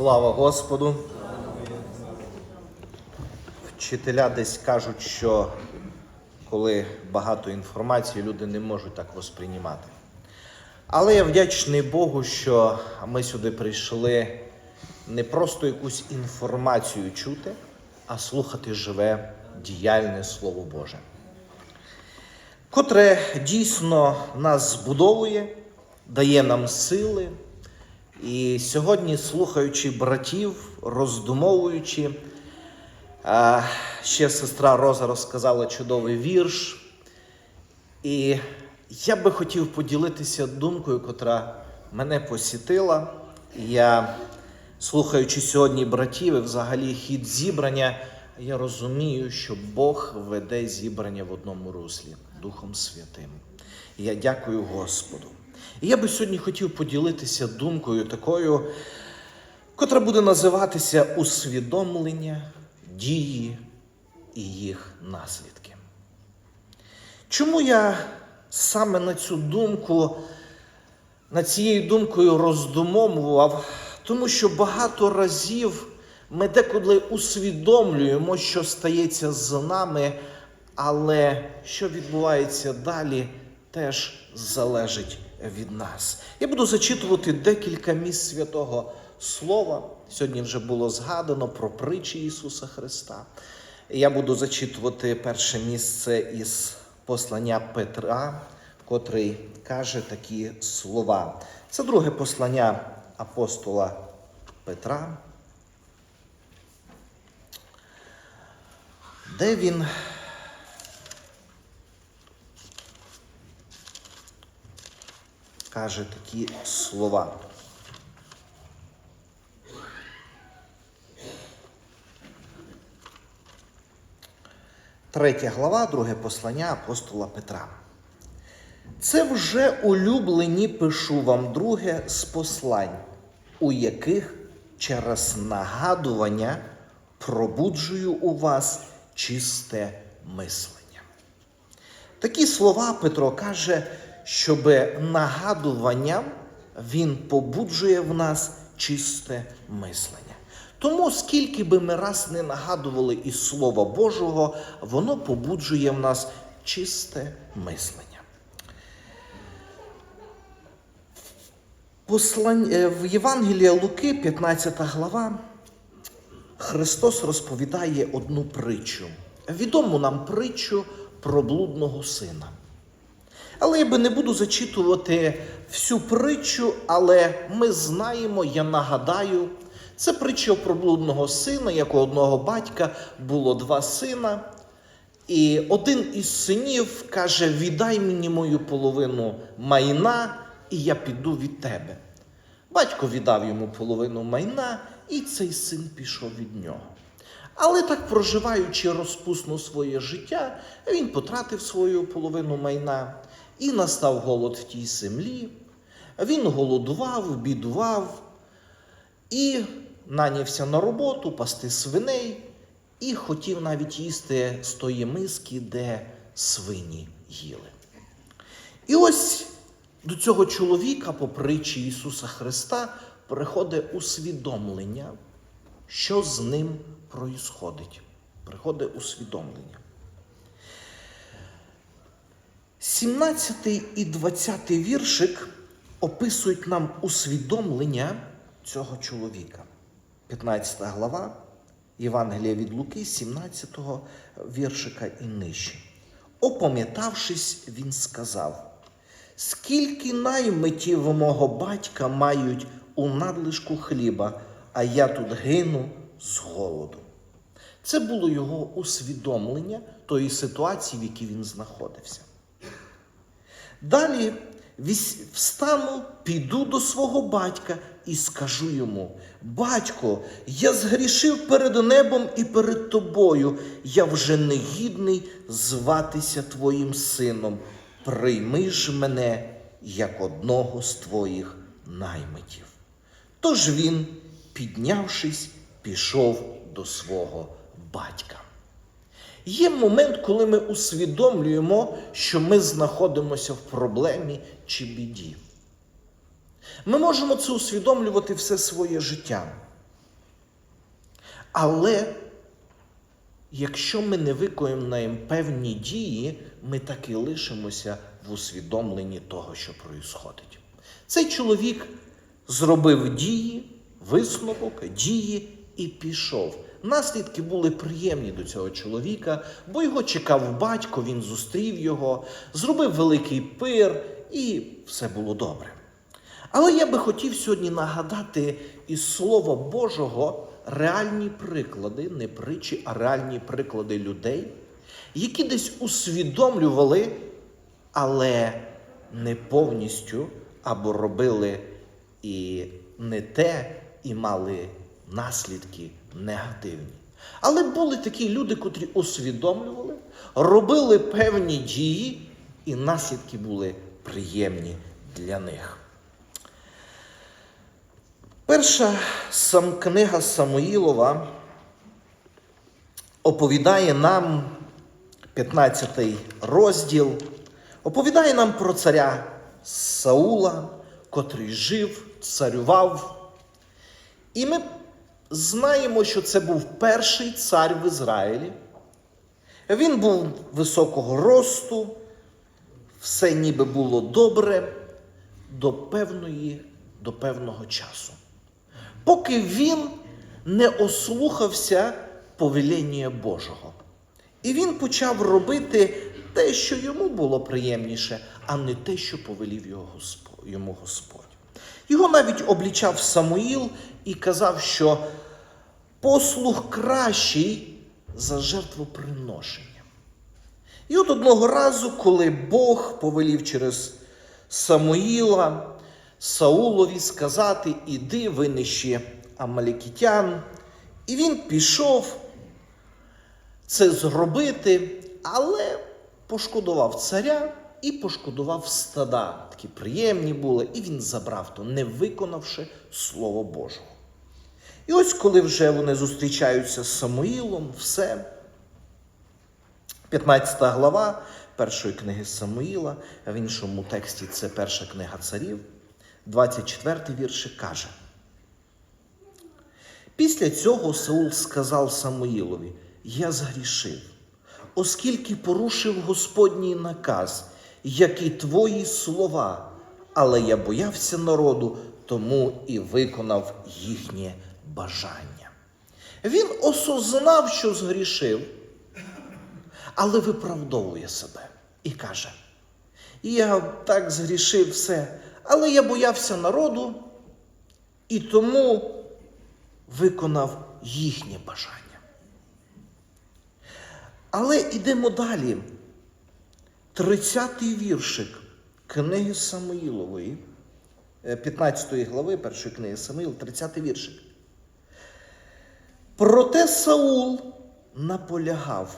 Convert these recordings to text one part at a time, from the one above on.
Слава Господу. Вчителя десь кажуть, що коли багато інформації, люди не можуть так восприймати. Але я вдячний Богу, що ми сюди прийшли не просто якусь інформацію чути, а слухати живе діяльне Слово Боже, котре дійсно нас збудовує, дає нам сили. І сьогодні, слухаючи братів, роздумовуючи, ще сестра Роза розказала чудовий вірш. І я би хотів поділитися думкою, котра мене посітила. Я, слухаючи сьогодні братів, і взагалі хід зібрання, я розумію, що Бог веде зібрання в одному руслі Духом Святим. Я дякую Господу. І я би сьогодні хотів поділитися думкою такою, котра буде називатися усвідомлення дії і їх наслідки. Чому я саме на цю думку, над цією думкою роздумовував? Тому що багато разів ми деколи усвідомлюємо, що стається з нами, але що відбувається далі, теж залежить від нас. Я буду зачитувати декілька місць святого Слова. Сьогодні вже було згадано про притчі Ісуса Христа. Я буду зачитувати перше місце із послання Петра, котрий каже такі слова. Це друге послання апостола Петра, де він каже такі слова. Третя глава, друге послання апостола Петра. Це вже улюблені пишу вам друге з послань, у яких через нагадування пробуджую у вас чисте мислення. Такі слова Петро каже, щоб нагадуванням він побуджує в нас чисте мислення. Тому, скільки би ми раз не нагадували із Слова Божого, воно побуджує в нас чисте мислення. Е, В Євангелії Луки, 15 глава, Христос розповідає одну притчу. Відому нам притчу про блудного сина. Але я би не буду зачитувати всю притчу, але ми знаємо, я нагадаю, це притча про блудного сина, як у одного батька було два сина. І один із синів каже: віддай мені мою половину майна, і я піду від тебе. Батько віддав йому половину майна, і цей син пішов від нього. Але так, проживаючи розпусно своє життя, він потратив свою половину майна і настав голод в тій землі. Він голодував, бідував і нанявся на роботу пасти свиней, і хотів навіть їсти з тої миски, де свині їли. І ось до цього чоловіка, по притчі Ісуса Христа, приходить усвідомлення, що з ним проїсходить. Приходить усвідомлення. 17 і 20 віршик описують нам усвідомлення цього чоловіка. 15 глава Євангелія від Луки, 17 віршика і нижче. Опам'ятавшись, він сказав: Скільки наймитів мого батька мають у надлишку хліба, а я тут гину з голоду. Це було його усвідомлення тої ситуації, в якій він знаходився. Далі встану, піду до свого батька і скажу йому: Батько, я згрішив перед небом і перед тобою. Я вже не гідний зватися твоїм сином. Прийми ж мене як одного з твоїх наймитів. Тож він, піднявшись, пішов до свого батька. Є момент, коли ми усвідомлюємо, що ми знаходимося в проблемі чи біді. Ми можемо це усвідомлювати все своє життя. Але якщо ми не виконуємо певні дії, ми так і лишимося в усвідомленні того, що проїсходить. Цей чоловік зробив дії, висновок, дії і пішов. Наслідки були приємні до цього чоловіка, бо його чекав батько, він зустрів його, зробив великий пир, і все було добре. Але я би хотів сьогодні нагадати із Слова Божого реальні приклади, не притчі, а реальні приклади людей, які десь усвідомлювали, але не повністю або робили і не те, і мали наслідки негативні. Але були такі люди, котрі усвідомлювали, робили певні дії, і наслідки були приємні для них. Перша сам книга Самуїлова оповідає нам 15 розділ, оповідає нам про царя Саула, котрий жив, царював. І ми знаємо, що це був перший цар в Ізраїлі. Він був високого росту, все ніби було добре до певної, до певного часу. Поки він не ослухався повеління Божого. І він почав робити те, що йому було приємніше, а не те, що повелів його йому Господь. Його навіть облічав Самуїл і казав, що послух кращий за жертвоприношення. І от одного разу, коли Бог повелів через Самуїла Саулові сказати, іди винищи Амалікітян, і він пішов це зробити, але пошкодував царя і пошкодував стада. Такі приємні були, і він забрав то, не виконавши Слово Божого. І ось коли вже вони зустрічаються з Самуїлом, все. 15 глава першої книги Самуїла, в іншому тексті це перша книга царів, 24 віршик каже. Після цього Саул сказав Самуїлові: Я згрішив, оскільки порушив Господній наказ, як і твої слова, але я боявся народу, тому і виконав їхнє бажання. Він осознав, що згрішив, але виправдовує себе і каже: Я так згрішив все, але я боявся народу і тому виконав їхнє бажання. Але йдемо далі. 30-й віршик книги Самуїлової, 15 глави першої книги Самуїл, 30-й віршик. Проте Саул наполягав,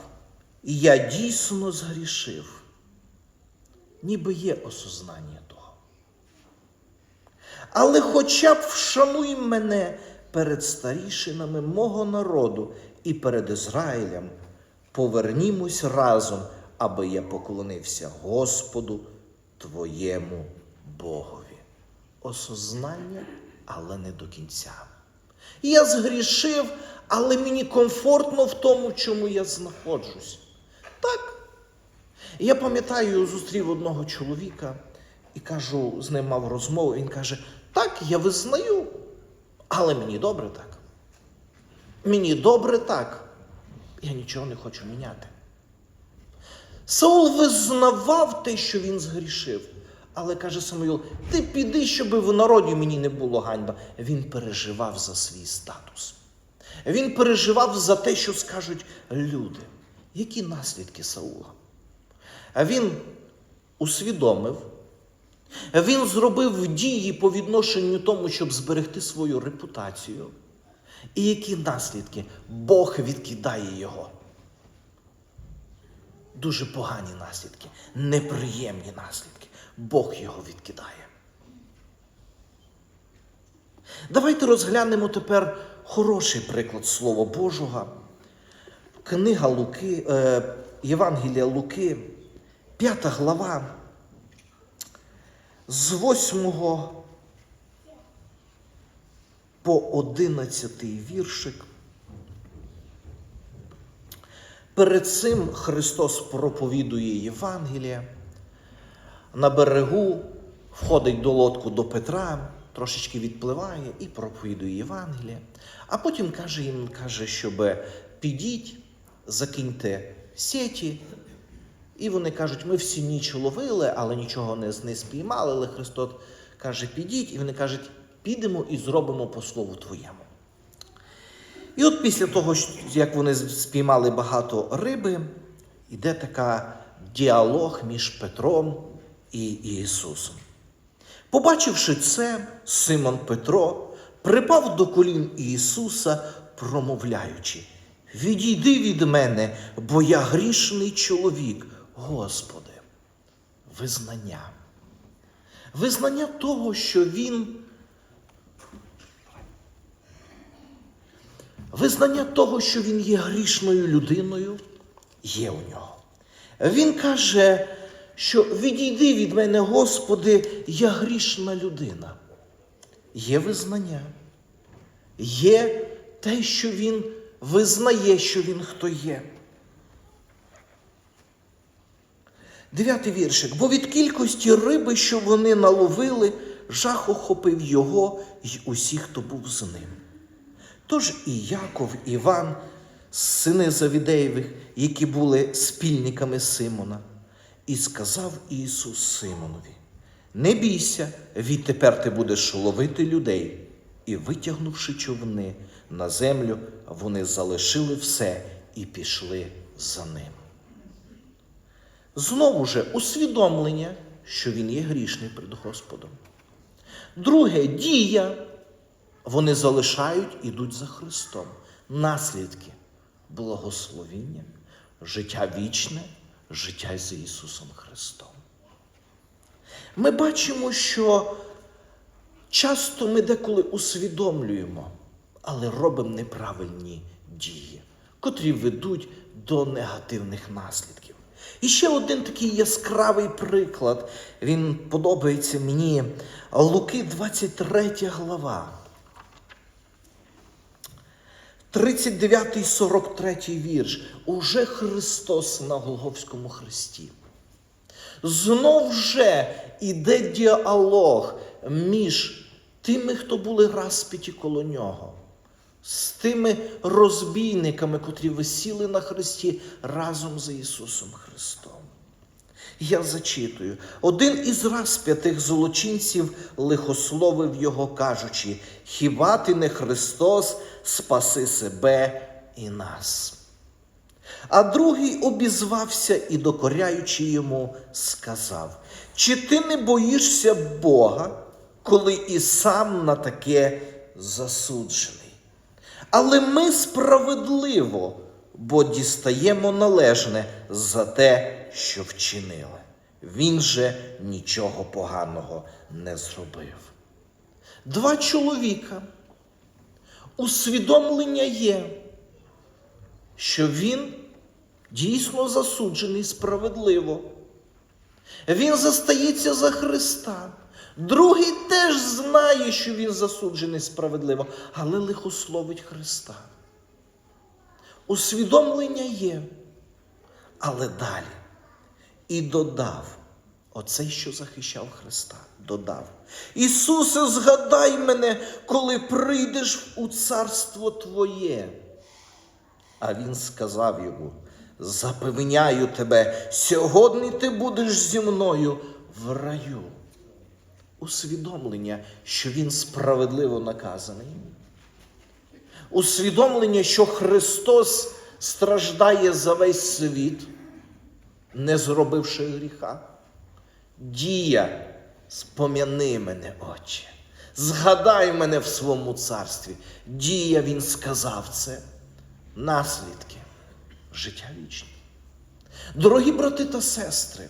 і я дійсно згрішив, ніби є осознання того. Але хоча б вшануй мене перед старішинами мого народу і перед Ізраїлем, повернімось разом, аби я поклонився Господу твоєму Богові. Осознання, але не до кінця. Я згрішив, але мені комфортно в тому, чому я знаходжусь. Так. Я пам'ятаю, зустрів одного чоловіка і кажу, з ним мав розмову. Він каже: Так, я визнаю, але мені добре так. Мені добре так. Я нічого не хочу міняти. Саул визнавав те, що він згрішив. Але каже Самуїл, ти піди, щоб в народі мені не було ганьба. Він переживав за свій статус. Він переживав за те, що скажуть люди. Які наслідки Саула? Він усвідомив, він зробив дії по відношенню тому, щоб зберегти свою репутацію. І які наслідки? Бог відкидає його. Дуже погані наслідки, неприємні наслідки. Бог його відкидає. Давайте розглянемо тепер хороший приклад Слова Божого. Книга Луки, е, Євангелія Луки, 5 глава, з 8 по 11 віршик. Перед цим Христос проповідує Євангелія. На берегу входить до лодку до Петра, трошечки відпливає і проповідує Євангелія. А потім каже їм, каже, щоб підіть, закиньте сіті. І вони кажуть, ми всі ніч ловили, але нічого не, не спіймали. Але Христос каже, підіть, і вони кажуть, підемо і зробимо по слову Твоєму. І от після того, як вони спіймали багато риби, йде така діалог між Петром і Ісусом. Побачивши це, Симон Петро припав до колін Ісуса, промовляючи: Відійди від мене, бо я грішний чоловік, Господи. Визнання. Визнання того, що Він Визнання того, що він є грішною людиною, є у нього. Він каже, що відійди від мене, Господи, я грішна людина. Є визнання, є те, що він визнає, що він хто є. Дев'ятий віршик. Бо від кількості риби, що вони наловили, жах охопив його й усіх, хто був з ним. Тож і Яков, і Іван, сини Завідеєвих, які були спільниками Симона, і сказав Ісус Симонові: Не бійся, відтепер ти будеш ловити людей. І витягнувши човни на землю, вони залишили все і пішли за ним. Знову же усвідомлення, що він є грішний перед Господом. Друге дія. Вони залишають, ідуть за Христом. Наслідки благословіння, життя вічне, життя з Ісусом Христом. Ми бачимо, що часто ми деколи усвідомлюємо, але робимо неправильні дії, котрі ведуть до негативних наслідків. І ще один такий яскравий приклад, він подобається мені. Луки 23 глава. 39-43 вірш. Уже Христос на Голговському хресті. Знов же іде діалог між тими, хто були розпіті коло нього, з тими розбійниками, котрі висіли на хресті разом з Ісусом Христом. Я зачитую. Один із розп'ятих злочинців лихословив його, кажучи: Хіба ти не Христос, спаси себе і нас? А другий обізвався і, докоряючи йому, сказав: Чи ти не боїшся Бога, коли і сам на таке засуджений? Але ми справедливо, бо дістаємо належне за те, що вчинили. Він же нічого поганого не зробив. Два чоловіка. Усвідомлення є, що він дійсно засуджений справедливо. Він застається за Христа. Другий теж знає, що він засуджений справедливо, але лихословить Христа. Усвідомлення є, але далі. І додав оцей, що захищав Христа, додав. Ісусе, згадай мене, коли прийдеш у царство Твоє. А він сказав йому: Запевняю тебе, сьогодні ти будеш зі мною в раю. Усвідомлення, що він справедливо наказаний. Усвідомлення, що Христос страждає за весь світ, не зробивши гріха. Дія, спом'яни мене, Отче, згадай мене в своєму царстві. Дія, він сказав це, наслідки життя вічне. Дорогі брати та сестри,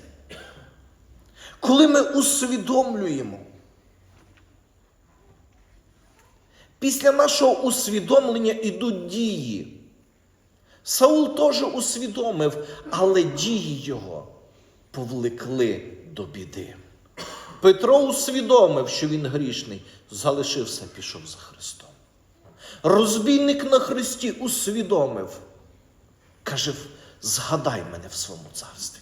коли ми усвідомлюємо, після нашого усвідомлення ідуть дії. Саул теж усвідомив, але дії його повлекли до біди. Петро усвідомив, що він грішний, залишився, пішов за Христом. Розбійник на Христі усвідомив, каже, згадай мене в своєму царстві.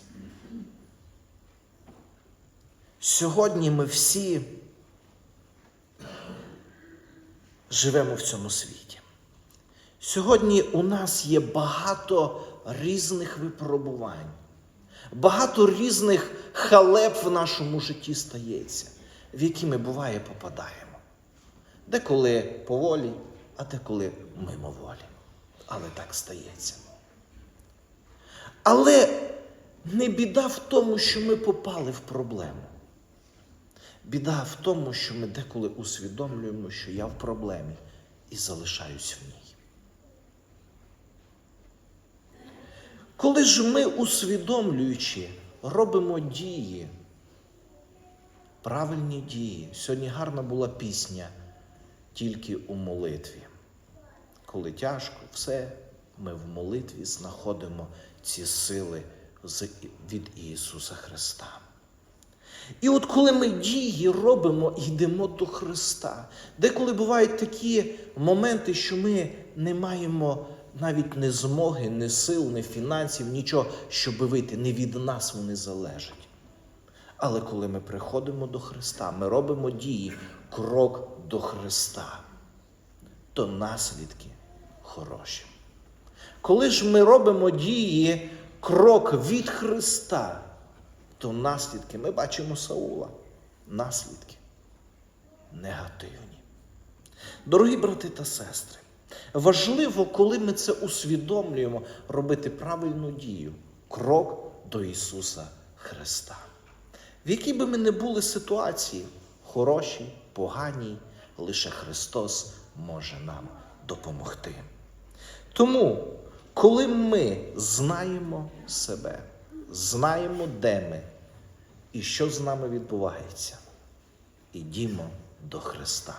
Сьогодні ми всі живемо в цьому світі. Сьогодні у нас є багато різних випробувань, багато різних халеп в нашому житті стається, в які ми буває попадаємо. Деколи поволі, а деколи мимоволі. Але так стається. Але не біда в тому, що ми попали в проблему. Біда в тому, що ми деколи усвідомлюємо, що я в проблемі і залишаюсь в ній. Коли ж ми, усвідомлюючи, робимо дії, правильні дії, сьогодні гарна була пісня тільки у молитві. Коли тяжко, все, ми в молитві знаходимо ці сили від Ісуса Христа. І от коли ми дії робимо йдемо до Христа, деколи бувають такі моменти, що ми не маємо навіть не змоги, не сил, не фінансів, нічого, щоб вийти. Не від нас вони залежать. Але коли ми приходимо до Христа, ми робимо дії, крок до Христа, то наслідки хороші. Коли ж ми робимо дії, крок від Христа, то наслідки ми бачимо Саула. Наслідки негативні. Дорогі брати та сестри, важливо, коли ми це усвідомлюємо, робити правильну дію, крок до Ісуса Христа. В якій би ми не були ситуації, хороші, погані, лише Христос може нам допомогти. Тому, коли ми знаємо себе, знаємо, де ми і що з нами відбувається, ідімо до Христа.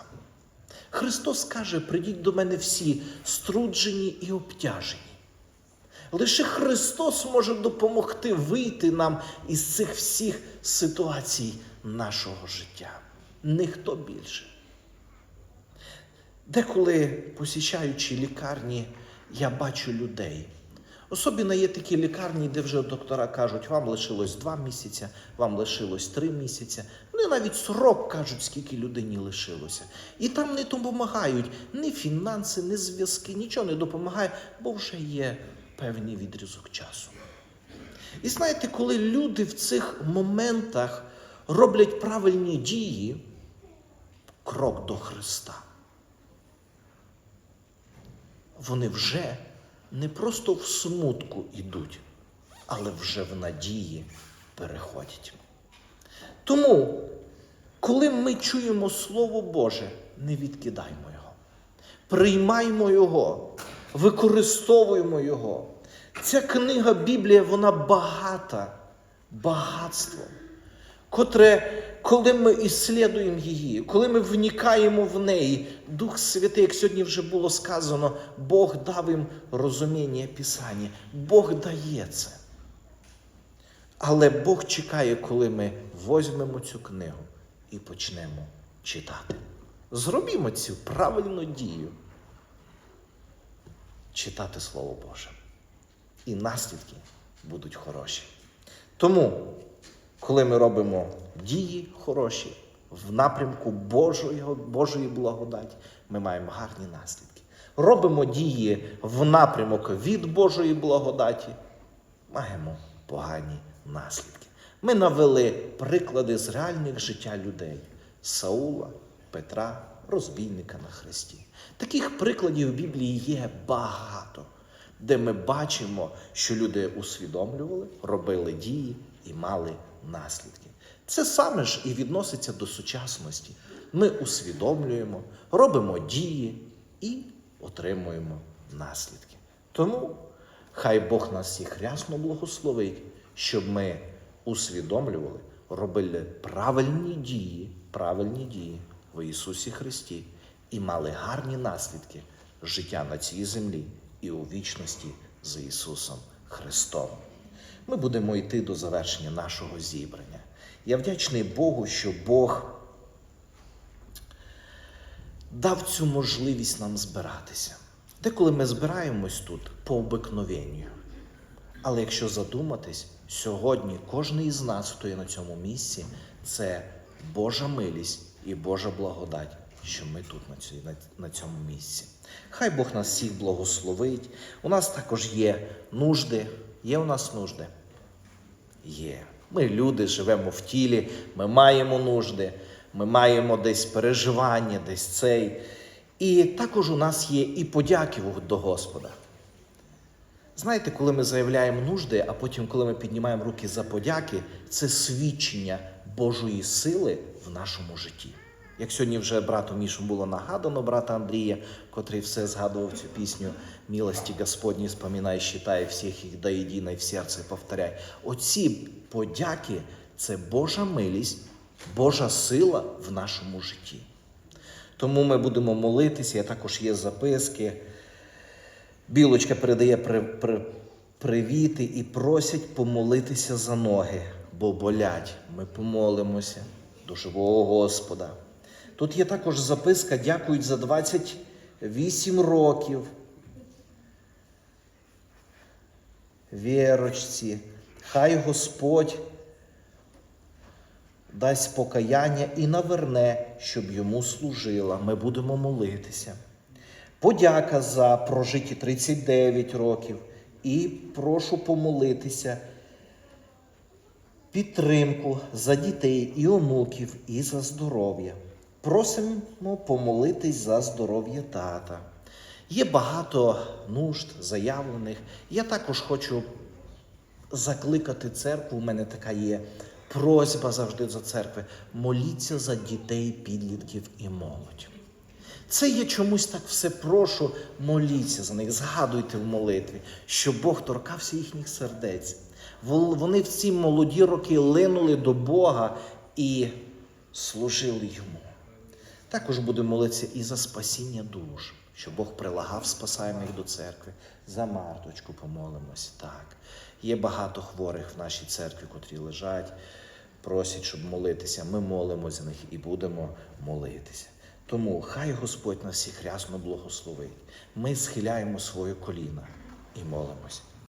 Христос каже: придіть до мене всі струджені і обтяжені. Лише Христос може допомогти вийти нам із цих всіх ситуацій нашого життя. Ніхто більше. Деколи, посічаючи лікарні, я бачу людей. Особливо є такі лікарні, де вже доктора кажуть, вам лишилось два місяці, вам лишилось три місяці. Вони навіть срок кажуть, скільки людині лишилося. І там не допомагають ні фінанси, ні зв'язки, нічого не допомагає, бо вже є певний відрізок часу. І знаєте, коли люди в цих моментах роблять правильні дії, крок до Христа, вони вже не просто в смутку йдуть, але вже в надії переходять. Тому, коли ми чуємо Слово Боже, не відкидаймо його. Приймаймо його, використовуємо його. Ця книга Біблія, вона багата багатством, котре, коли ми іслідуємо її, коли ми вникаємо в неї, Дух Святий, як сьогодні вже було сказано, Бог дав їм розуміння Писання. Бог дає це. Але Бог чекає, коли ми візьмемо цю книгу і почнемо читати. Зробімо цю правильну дію. Читати Слово Боже. І наслідки будуть хороші. Тому, коли ми робимо дії хороші в напрямку Божої, Божої благодаті, ми маємо гарні наслідки. Робимо дії в напрямок від Божої благодаті, маємо погані наслідки. Ми навели приклади з реальних життя людей Саула, Петра, розбійника на хресті. Таких прикладів в Біблії є багато, де ми бачимо, що люди усвідомлювали, робили дії і мали наслідки. Це саме ж і відноситься до сучасності. Ми усвідомлюємо, робимо дії і отримуємо наслідки. Тому хай Бог нас всіх рясно благословить, щоб ми усвідомлювали, робили правильні дії, правильні дії в Ісусі Христі і мали гарні наслідки життя на цій землі і у вічності з Ісусом Христом. Ми будемо йти до завершення нашого зібрання. Я вдячний Богу, що Бог дав цю можливість нам збиратися. Деколи ми збираємось тут по обикновенню. Але якщо задуматись, сьогодні кожен із нас, хто є на цьому місці, це Божа милість і Божа благодать, що ми тут на, цьому місці. Хай Бог нас всіх благословить. У нас також є нужди. Є у нас нужди? Є. Ми люди живемо в тілі, ми маємо нужди, ми маємо десь переживання, десь цей. І також у нас є і подяки до Господа. Знаєте, коли ми заявляємо нужди, а потім, коли ми піднімаємо руки за подяки, це свідчення Божої сили в нашому житті. Як сьогодні вже брату Мішу було нагадано, брата Андрія, котрий все згадував цю пісню «Милості Господні, споминай, считай всіх їх до єдина і в серці повторяй. Оці подяки це Божа милість, Божа сила в нашому житті. Тому ми будемо молитися, я також є записки. Білочка передає при, при, привіти і просять помолитися за ноги, бо болять. Ми помолимося до живого Господа. Тут є також записка, дякують за 28 років. Вірочці, хай Господь дасть покаяння і наверне, щоб йому служила. Ми будемо молитися. Подяка за прожиті 39 років. І прошу помолитися. Підтримку за дітей і онуків, і за здоров'я. Просимо помолитись за здоров'я тата. Є багато нужд заявлених. Я також хочу закликати церкву. У мене така є просьба завжди за церкви. Моліться за дітей, підлітків і молодь. Це я чомусь так все прошу, моліться за них, згадуйте в молитві, що Бог торкався їхніх сердець. Вони в ці молоді роки линули до Бога і служили йому. Також будемо молитися і за спасіння душ, що Бог прилагав спасаємих до церкви. За Марточку помолимось. Так. Є багато хворих в нашій церкві, котрі лежать, просять, щоб молитися. Ми молимося за них і будемо молитися. Тому хай Господь нас всіх рясно благословить. Ми схиляємо своє коліна і молимось.